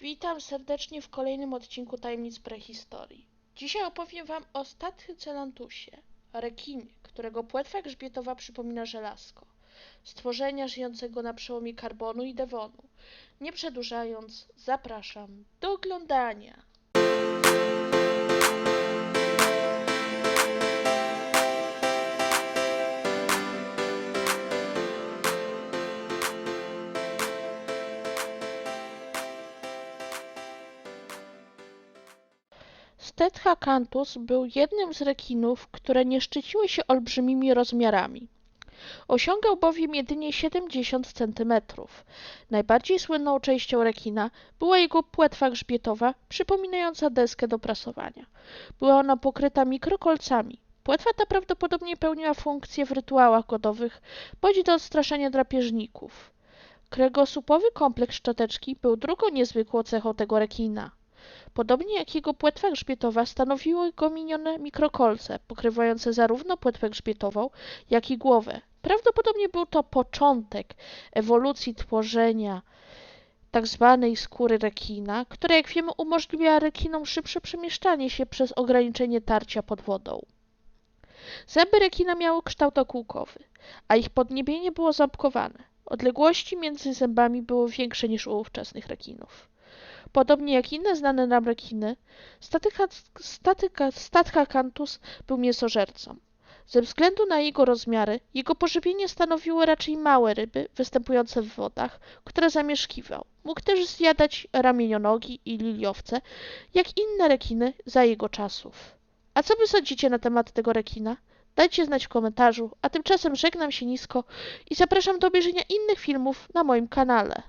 Witam serdecznie w kolejnym odcinku Tajemnic Prehistorii. Dzisiaj opowiem wam o Stathycelantusie, rekinie, którego płetwa grzbietowa przypomina żelazko. Stworzenia żyjącego na przełomie karbonu i dewonu. Nie przedłużając, zapraszam do oglądania. Stethacanthus był jednym z rekinów, które nie szczyciły się olbrzymimi rozmiarami. Osiągał bowiem jedynie 70 cm. Najbardziej słynną częścią rekina była jego płetwa grzbietowa, przypominająca deskę do prasowania. Była ona pokryta mikrokolcami. Płetwa ta prawdopodobnie pełniła funkcję w rytuałach godowych bądź do odstraszania drapieżników. Kręgosłupowy kompleks szczoteczki był drugą niezwykłą cechą tego rekina. Podobnie jak jego płetwa grzbietowa stanowiły go minione mikrokolce, pokrywające zarówno płetwę grzbietową, jak i głowę. Prawdopodobnie był to początek ewolucji tworzenia tak zwanej skóry rekina, która jak wiemy umożliwia rekinom szybsze przemieszczanie się przez ograniczenie tarcia pod wodą. Zęby rekina miały kształt okółkowy, a ich podniebienie było ząbkowane. Odległości między zębami były większe niż u ówczesnych rekinów. Podobnie jak inne znane nam rekiny, Stathacanthus był mięsożercą. Ze względu na jego rozmiary, jego pożywienie stanowiły raczej małe ryby występujące w wodach, które zamieszkiwał. Mógł też zjadać ramienionogi i liliowce, jak inne rekiny za jego czasów. A co wy sądzicie na temat tego rekina? Dajcie znać w komentarzu, a tymczasem żegnam się nisko i zapraszam do obejrzenia innych filmów na moim kanale.